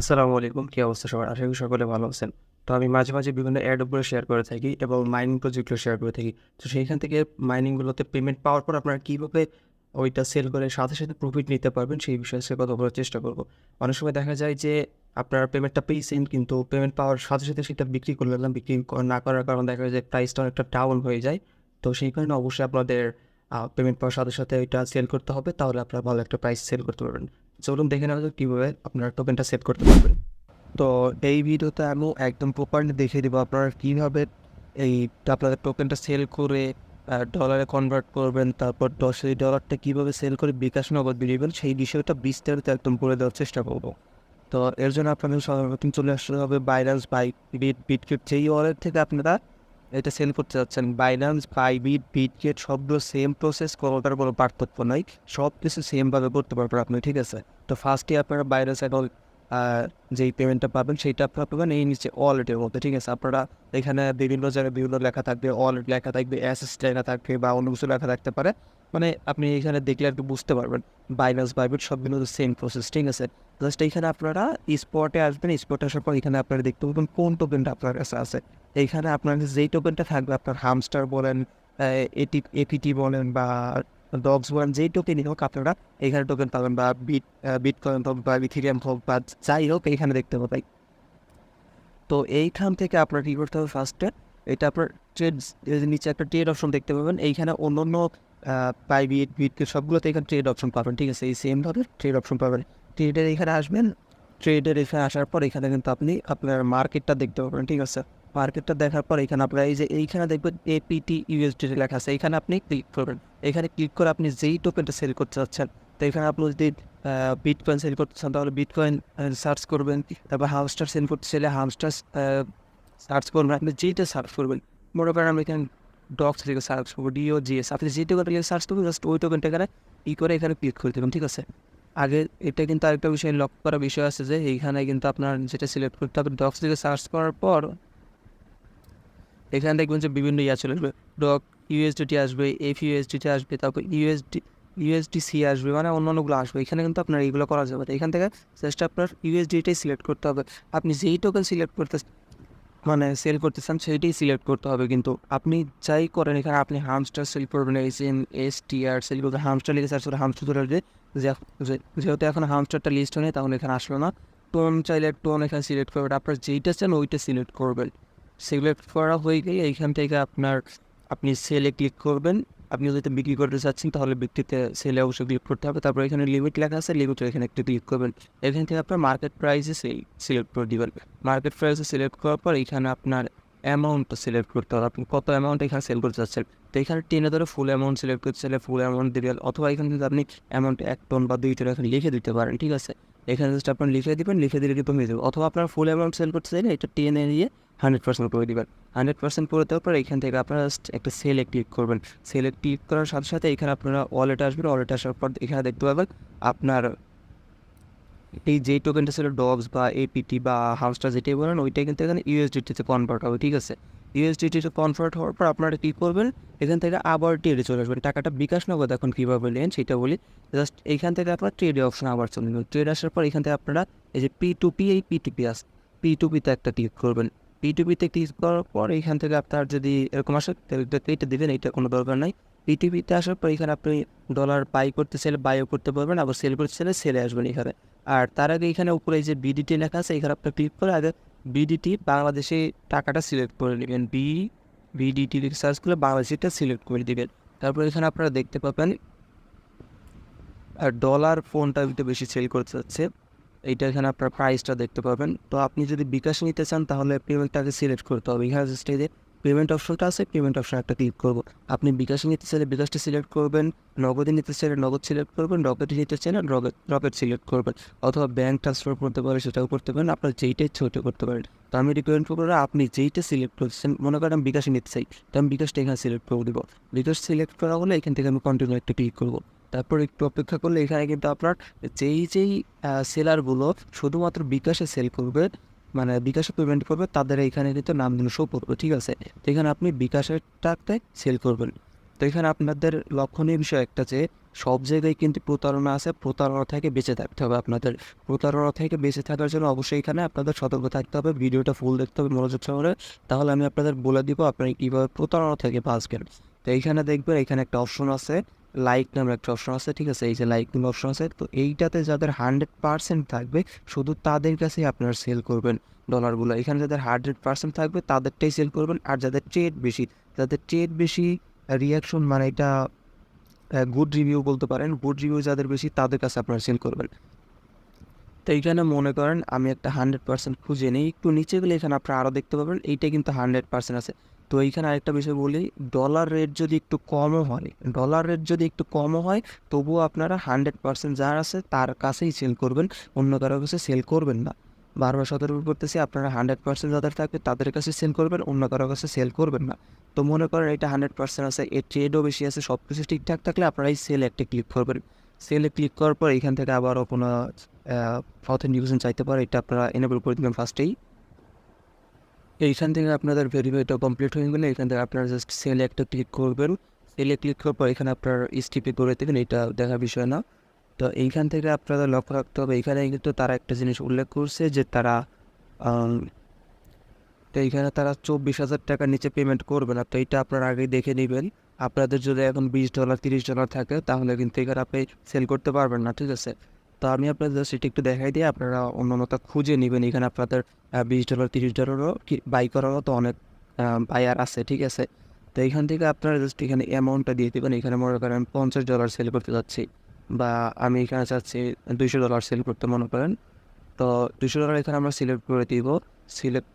আসসালামু আলাইকুম। কী অবস্থা সবার? আশা করি সকলে ভালো আছেন। তো আমি মাঝে মাঝে বিভিন্ন অ্যাড উপরে শেয়ার করে থাকি এবং মাইনিং প্রজেক্টগুলো শেয়ার করে থাকি। তো সেইখান থেকে মাইনিংগুলোতে পেমেন্ট পাওয়ার পর আপনারা কীভাবে ওইটা সেল করে সাথে সাথে প্রফিট নিতে পারবেন, সেই বিষয়ে সে কথা বলার চেষ্টা করব। অনেক সময় দেখা যায় যে আপনারা পেমেন্টটা পেয়েছেন কিন্তু পেমেন্ট পাওয়ার সাথে সাথে সেটা বিক্রি করে দিলাম বিক্রি না করার কারণে দেখা যায় যে প্রাইসটা অনেকটা ডাউন হয়ে যায়। তো সেই কারণে অবশ্যই আপনাদের পেমেন্ট পাওয়ার সাথে সাথে ওইটা সেল করতে হবে। তাহলে আপনারা ভালো একটা প্রাইস সেল করতে পারবেন। চলুন দেখে নেওয়া যাক কীভাবে আপনারা টোকেনটা সেট করতে পারবেন। তো এই ভিডিওতে আমি একদম প্রপারলি দেখিয়ে দেবো আপনারা কীভাবে এই আপনাদের টোকেনটা সেল করে ডলারে কনভার্ট করবেন, তারপর দশ ডলারটা কীভাবে সেল করে বিকাশ নগদ বেরিয়েবেন সেই বিষয়টা বিস্তারিত একদম করে দেওয়ার চেষ্টা করব। তো এর জন্য আপনাদের সর্বপ্রথম চলে আসতে হবে বাইন্যান্স বাই বিট বিটকিট যেই ওয়ালেট থেকে আপনারা এটা সেল করতে যাচ্ছেন। বাইন্যান্স প্রাইভেট বিট বিটকিট সবগুলো সেম প্রসেস কোনোটার কোনো পার্থক্য নাই। সব কিছু সেমভাবে করতে পারবেন আপনি, ঠিক আছে? তো ফার্স্টে আপনারা বাইন্যান্স অ্যাকাউন্ট যেই পেমেন্টটা পাবেন সেইটা আপনারা পাবেন এই নিচে ওয়ালেটের মধ্যে, ঠিক আছে? আপনারা এখানে বিভিন্ন জায়গায় বিভিন্ন লেখা থাকবে ওয়ালেট লেখা থাকবে অ্যাসেস লেখা থাকবে বা অন্য কিছু লেখা থাকতে পারে। মানে আপনি এখানে দেখলে আর কি বুঝতে পারবেন। বাইনাস বাইবিট সবগুলো সেম প্রসেস ঠিক আছে? জাস্ট এইখানে আপনারা স্পটে আসবেন স্পটে আসার পর এখানে আপনারা দেখতে পাবেন কোন টোকেনটা আপনার কাছে আছে। এইখানে আপনার যেই টোকেনটা থাকবে, আপনার হামস্টার বলেন এটি এপিটি বলেন বা ডগস ওয়ান যেই টোকেনই হোক আপনারা, এখানে টোকেন পাবেন বা বিট বিট কয়েন হোক বা ইথিরিয়াম হোক বা যাই হোক এইখানে দেখতে পাবেন। তো এইখান থেকে আপনার কী করতে হবে ফার্স্টে এটা আপনার ট্রেড নিচে একটা ট্রেড অপশন দেখতে পাবেন, এইখানে অন্য অন্য পাই বিট বিটকে সবগুলোতে এখানে ট্রেড অপশন পাবেন, ঠিক আছে? এই সেমভাবে ট্রেড অপশন পাবেন। ট্রেডের এখানে আসবেন ট্রেডের এখানে আসার পর এখানে কিন্তু আপনি আপনার মার্কেটটা দেখতে পাবেন, ঠিক আছে? মার্কেটটা দেখার পর এখানে আপনার এই যে এইখানে দেখবেন এপিটি ইউএসডি লেখা আছে। এখানে আপনি ক্লিক করবেন। এখানে ক্লিক করে আপনি যেই টোকেনটা সেল করতে চাচ্ছেন, তো এখানে আপনি যদি বিটকয়েন সেল করতে চান, তাহলে বিটকয়েন সার্চ করবেন। তারপর হামস্টার সেল করতে চাইলে হামস্টার সার্চ করবেন। আপনি যেইটা সার্চ করবেন, মনে করেন আমি এখানে ডক্স থেকে সার্চ করব ডিও জিএস আপনি যে টোকেনটা লিখে সার্চ করবেন জাস্ট ওই টোকেনটা এখানে ই করে এখানে ক্লিক করে দেবেন, ঠিক আছে? আগে এটা কিন্তু আরেকটা বিষয় লক্ষ্য করার বিষয় আছে যে, এইখানে কিন্তু আপনার যেটা সিলেক্ট করতে হবে ডক্স থেকে সার্চ করার পর এখানে দেখবেন যে বিভিন্ন ইয়া চলে আসবে। ডক ইউএসডিটি আসবে এফ ইউএসডিটি আসবে, তারপর ইউএসডি ইউএসডিসি আসবে মানে অন্য অন্যগুলো আসবে। এখানে কিন্তু আপনার এইগুলো করা যাবে এখান থেকে জাস্ট আপনার ইউএসডিটাই সিলেক্ট করতে হবে। আপনি যেই টোকেন সিলেক্ট করতে মানে সেল করতে চান সেইটাই সিলেক্ট করতে হবে কিন্তু। আপনি যাই করেন এখানে, আপনি হামস্টার সেল করবেন এস এম এস টি আর সেল করবেন হামস্টার লিখে সার্চ করে হামস্টার ধরে আসবে। যেহেতু এখন হামস্টারটা লিস্ট হয়নি তাহলে এখানে আসলো না। টোন চাইলে টোন এখানে সিলেক্ট করবেন। আপনার যেইটা চান, ওইটা সিলেক্ট করবেন। সিলেক্ট করা হয়ে গেলে এইখান থেকে আপনার আপনি সেলে ক্লিক করবেন। আপনি যদি বিক্রি করতে চাচ্ছেন, তাহলে বিক্রিতে সেলে অবশ্যই ক্লিক করতে হবে। তারপর এখানে লিমিট লেখা আছে লিমিট এখানে একটু ক্লিক করবেন। এখান থেকে আপনার মার্কেট প্রাইসে সেল সিলেক্ট করে দিবেন। মার্কেট প্রাইসে সিলেক্ট করার পর এখানে আপনার অ্যামাউন্টটা সিলেক্ট করতে হবে। আপনি কত অ্যামাউন্ট এখানে সেল করতে চাচ্ছেন? তো এখানে টেনে ধরে ফুল অ্যামাউন্ট সিলেক্ট করতে চাইলে ফুল অ্যামাউন্ট দিবেন। অথবা এখানে কিন্তু আপনি অ্যামাউন্ট এক টন বা দুই টন এখানে লিখে দিতে পারেন, ঠিক আছে? এখানে জাস্ট আপনার লিখে দিবেন, লিখে দিলে কিন্তু হয়ে অথবা আপনার ফুল অ্যামাউন্ট সেল করতে চাইলে এটা টেনে নিয়ে হান্ড্রেড পার্সেন্ট করে দিবেন। হান্ড্রেড পার্সেন্ট করে দেওয়ার পর এখান থেকে আপনারা জাস্ট একটা সেলে ক্লিক করবেন। সেলে ক্লিক করার সাথে সাথে এখানে আপনারা ওয়ালেট আসবেন ওয়ালেট আসার পর এখানে দেখতে পাবেন আপনার এই যেই টোকেনটা ছিল ডবস বা এপিটি বা হাউসটা যেটাই বলেন ওইটাই কিন্তু এখানে ইউএসডিটিতে কনভার্ট হবে, ঠিক আছে? ইউএসডিটিতে কনভার্ট হওয়ার পর আপনারা কী করবেন? এখান থেকে আবার ট্রেডে চলে আসবেন। টাকাটা বিকাশ নগদ এখন কীভাবে নেন সেটা বলি। জাস্ট এখান থেকে আপনার ট্রেডে অপশন আবার চলে যাবেন। ট্রেড আসার পর এখান থেকে আপনারা এই যে পি টু পি এই পি টু পি আস পি টু পিতে একটা ক্লিক করবেন। পি টু ক্লিক করার পর এইখান থেকে আপনার যদি এরকম আসে, তাহলে এইটা দেবেন এইটা কোনো দরকার নাই। পিটিভিতে আসার পর এখানে আপনি ডলার বাই করতে চাইলে বাইও করতে পারবেন, আবার সেল করতে চাইলে সেলে আসবেন এখানে। আর তার আগে এখানে উপরে যে বিডিটি লেখা আছে, এখানে আপনি ক্লিক করে আগে বিডিটি বাংলাদেশে টাকাটা সিলেক্ট করে নেবেন। বি বিডিটি সার্চ করে বাংলাদেশিটা সিলেক্ট করে দিবেন। তারপর এখানে আপনারা দেখতে পাবেন আর ডলার ফোনটা একটু বেশি সেল করতে যাচ্ছে। এইটা এখানে আপনার প্রাইসটা দেখতে পাবেন। তো আপনি যদি বিকাশ নিতে চান, তাহলে পেমেন্টটাকে সিলেক্ট করতে হবে এখানে এই পেমেন্ট অপশনটা আছে পেমেন্ট অপশন একটা ক্লিক করব। আপনি বিকাশ নিতে চাইলে বিকাশটা সিলেক্ট করবেন, নগদে নিতে চাইলে নগদ সিলেক্ট করবেন রকেটে নিতে চাইলে রকেট রকেট সিলেক্ট করবেন। অথবা ব্যাঙ্ক ট্রান্সফার করতে পারে সেটাও করতে পারেন, আপনার যেইটা ইচ্ছে ওইটা করতে পারেন। তো আমি রিকমেন্ড করব আপনি যেইটা সিলেক্ট করছেন, মনে করেন আমি বিকাশে নিতে চাই, তো আমি বিকাশটা এখানে সিলেক্ট করে দেবো। বিকাশ সিলেক্ট করা হলে এখান থেকে আমি কন্টিনিউ একটা ক্লিক করব। তারপর একটু অপেক্ষা করলে এখানে কিন্তু আপনার যেই যেই সেলারগুলো শুধুমাত্র বিকাশে সেল করবে মানে বিকাশে পেমেন্ট করবে, তাদের এইখানে কিন্তু নামগুলো শো করবে, ঠিক আছে? তো এখানে আপনি বিকাশের টাকাতে সেল করবেন। তো এখানে আপনাদের লক্ষণীয় বিষয় একটা যে, সব জায়গায় কিন্তু প্রতারণা আছে, প্রতারণা থেকে বেঁচে থাকতে হবে আপনাদের। প্রতারণা থেকে বেঁচে থাকার জন্য অবশ্যই এখানে আপনাদের সতর্ক থাকতে হবে, ভিডিওটা ফুল দেখতে হবে মনোযোগ সহকারে। তাহলে আমি আপনাদের বলে দিব আপনারা কীভাবে প্রতারণা থেকে বাঁচবেন। তো এইখানে দেখবেন এখানে একটা অপশন আছে লাইক নামের একটা অপশন আছে, ঠিক আছে? এই যে লাইক নামের অপশন আছে, তো এইটাতে যাদের হান্ড্রেড পার্সেন্ট থাকবে, শুধু তাদের কাছেই আপনারা সেল করবেন ডলারগুলো এখানে যাদের হান্ড্রেড পার্সেন্ট থাকবে, তাদেরটাই সেল করবেন। আর যাদের ট্রেড বেশি, যাদের ট্রেড বেশি রিয়াকশন মানে এটা গুড রিভিউ বলতে পারেন গুড রিভিউ যাদের বেশি, তাদের কাছে আপনারা সেল করবেন। তো এইখানে মনে করেন, আমি একটা হান্ড্রেড পার্সেন্ট খুঁজে নিই। একটু নিচে গেলে এখানে আপনারা আরও দেখতে পাবেন এইটা কিন্তু হান্ড্রেড পার্সেন্ট আছে। তো এইখানে আরেকটা বিষয় বলি ডলার রেট যদি একটু কমও হয় ডলার রেট যদি একটু কমও হয়, তবুও আপনারা হান্ড্রেড পার্সেন্ট যার আছে তার কাছেই সেল করবেন অন্য কারও কাছে সেল করবেন না। বারবার সতর্ক করতেছি, আপনারা হান্ড্রেড পার্সেন্ট যাদের থাকবে তাদের কাছে সেল করবেন অন্য কারও কাছে সেল করবেন না। তো মনে করেন এটা হান্ড্রেড পার্সেন্ট আছে, এর ট্রেডও বেশি আছে সব কিছু ঠিকঠাক থাকলে আপনারা এই সেল একটা ক্লিক করবেন সেলে ক্লিক করার পর এখান থেকে আবারও কোনো অথেন্টিকেশন চাইতে পারে এটা আপনারা এনেবল করে দেবেন ফার্স্টেই এইখান থেকে আপনাদের ভেরিফাইটা কমপ্লিট হয়ে গেলে এখান থেকে আপনারা জাস্ট সেলে একটা ক্লিক করবেন। সেলে ক্লিক করার পর এখানে আপনার স্টিপে করে দেবেন, এটা দেখার বিষয় না। তো এইখান থেকে আপনাদের লক্ষ্য রাখতে হবে, এখানে কিন্তু তারা একটা জিনিস উল্লেখ করছে যে তারা তো এইখানে তারা চব্বিশ হাজার টাকার নিচে পেমেন্ট করবে না। তো এইটা আপনারা আগে দেখে নেবেন। আপনাদের যদি এখন বিশ ডলার তিরিশ ডলার থাকে, তাহলে কিন্তু এখানে আপনি সেল করতে পারবেন না, ঠিক আছে? তো আমি আপনাদের সেটা একটু দেখাই দিয়ে আপনারা অন্যটা খুঁজে নেবেন। এখানে আপনাদের বিশ ডলার তিরিশ ডলারও বাই করারও তো অনেক বায়ার আছে, ঠিক আছে? তো এখান থেকে আপনারা জাস্ট এখানে অ্যামাউন্টটা দিয়ে দেবেন। এখানে মনে করেন পঞ্চাশ ডলার সেল করতে যাচ্ছি বা আমি এখানে চাচ্ছি দুইশো ডলার সেল করতে মনে করেন। তো দুশো ডলার এখানে আমরা সিলেক্ট করে দিব। সিলেক্ট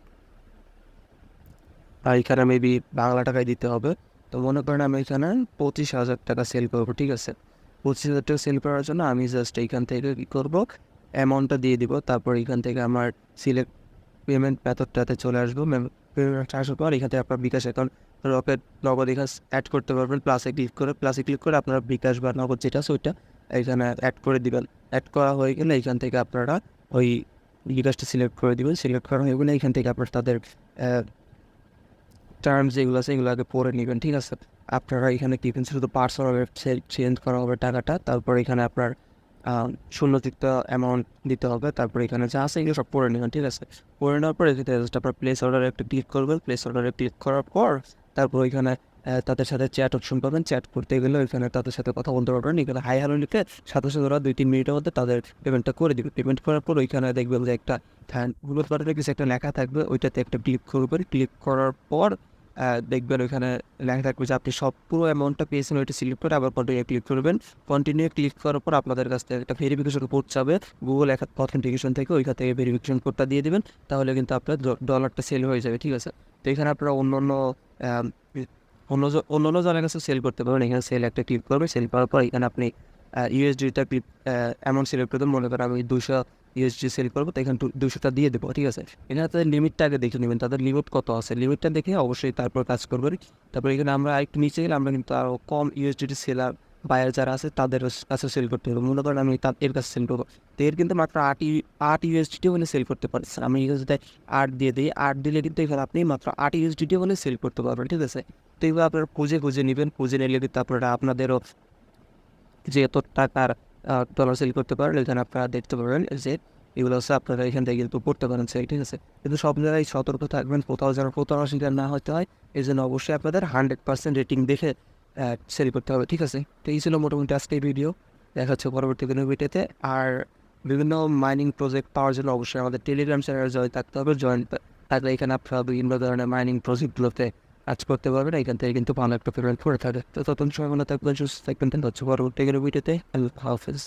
আর এখানে মেবি বাংলা টাকায় দিতে হবে। তো মনে করেন আমি এখানে পঁচিশ হাজার টাকা সেল করব, ঠিক আছে? পঁচিশ হাজার টাকা সেল করার জন্য আমি জাস্ট এইখান থেকে কী করব অ্যামাউন্টটা দিয়ে দিব, তারপর এখান থেকে আমার সিলেক্ট পেমেন্ট মেথডটাতে চলে আসব। পেমেন্ট আসার পর এখান থেকে আপনার বিকাশ অ্যাকাউন্ট রকেট নগদ এখানে অ্যাড করতে পারবেন প্লাসে ক্লিক করে প্লাসে ক্লিক করে আপনারা বিকাশ বা নগদ যেটা আছে ওইটা এখানে অ্যাড করে দিবেন। অ্যাড করা হয়ে গেলে এখান থেকে আপনারা ওই বিকাশটা সিলেক্ট করে দিবেন। সিলেক্ট করা হয়ে গেলে এখান থেকে আপনার তাদের টার্মস যেগুলো আছে এগুলো আগে পড়ে নেবেন, ঠিক আছে? আপনারা এখানে কি শুধু পার্সোনাল ওয়েবসাইট চেঞ্জ করা হবে টাকাটা তারপর এখানে আপনার শূন্যতিক্ত অ্যামাউন্ট দিতে হবে তারপর এখানে যা আছে এগুলো সব পড়ে নেবেন ঠিক আছে? পড়ে নেওয়ার পর এখানে জাস্ট আপনার প্লেস অর্ডারে একটা ক্লিক করবেন প্লেস অর্ডারে ক্লিক করার পর তারপর আহ, তাদের সাথে চ্যাট অপশন পাবেন চ্যাট করতে গেলে ওইখানে তাদের সাথে কথা বলতে পারবেন এখানে হাই হ্যালো লিখে সাথে সাথে ওরা দুই তিন মিনিটের মধ্যে তাদের পেমেন্টটা করে দিবে। পেমেন্ট করার পর ওইখানে দেখবেন যে একটা ফ্যান গুগল কিছু একটা লেখা থাকবে ওইটাতে একটা ক্লিক করবেন ক্লিক করার পর দেখবেন ওইখানে লেখা থাকবে যে আপনি সব পুরো অ্যামাউন্টটা পেয়েছেন ওইটা সিলেক্ট করে আবার কন্টিনিউ ক্লিক করবেন। কন্টিনিউ ক্লিক করার পর আপনাদের কাছ থেকে একটা ভেরিফিকেশন কোড যাবে গুগল অথেন্টিকেশন থেকে ওইখান থেকে ভেরিফিকেশন কোডটা দিয়ে দেবেন, তাহলে কিন্তু আপনার ডলারটা সেল হয়ে যাবে, ঠিক আছে? তো এখানে আপনারা অন্য অন্য অন্য অন্য জনের কাছে সেল করতে পারবেন। এখানে সেল একটা ক্লিক করবে সেল করার পর এখানে আপনি ইউএসডিটা ক্লিক অ্যামাউন্ট সিলেক্ট করবেন। মনে করেন আমি দুশো ইউএসডি সেল করব, তো এখানে দুশোটা দিয়ে দেবো, ঠিক আছে? এখানে তাদের লিমিটটা আগে দেখে নেবেন, তাদের লিমিট কত আছে? লিমিটটা দেখে অবশ্যই তারপর কাজ করবেন তারপর এখানে আমরা একটু নিচে গেলে আমরা কিন্তু আরও কম ইউএসডিটি সেলার বায়ার যারা আছে, তাদের কাছে সেল করতে হবে। মনে করেন আমি এর কাছে সেল করব। তো এর কিন্তু মাত্র আট ইউ আট ইউএসডিটি হলে সেল করতে পারছেন আমি যদি আট দিয়ে দিই। আট দিলে কিন্তু এখানে আপনি মাত্র আট ইউএসডিটি হলে সেল করতে পারবেন, ঠিক আছে? তো এইভাবে আপনারা খুঁজে খুঁজে নেবেন, খুঁজে নিলে কিন্তু আপনারা আপনাদেরও যে এত টাকার ডলার সেল করতে পারেন এখানে আপনারা দেখতে পারবেন যে এগুলো হচ্ছে আপনারা এখান থেকে কিন্তু পড়তে পারেন, সেই ঠিক আছে? কিন্তু সব জায়গায় সতর্ক থাকবেন, কোথাও যেন প্রতারণা শিকার না হতে হয়, এই জন্য অবশ্যই আপনাদের হান্ড্রেড পার্সেন্ট রেটিং দেখে সেল করতে হবে, ঠিক আছে? তো এই ছিল মোটামুটি আজকে ভিডিও দেখা হচ্ছে পরবর্তী কোনো ভিডিওতে আর বিভিন্ন মাইনিং প্রজেক্ট পাওয়ার জন্য অবশ্যই আমাদের টেলিগ্রাম চ্যানেলে জয়েন থাকতে হবে জয়েন থাকলে এখানে আপনারা বিভিন্ন ধরনের মাইনিং প্রজেক্টগুলোতে কাজ করতে পারবে না, এখান থেকে কিন্তু ভালো একটা পেমেন্ট করে থাকে। তো তখন সময় মনে থাকবেন, সুস্থ থাকবেন হচ্ছে পরবর্তী ভিডিওতে আল্লাহ হাফিজ।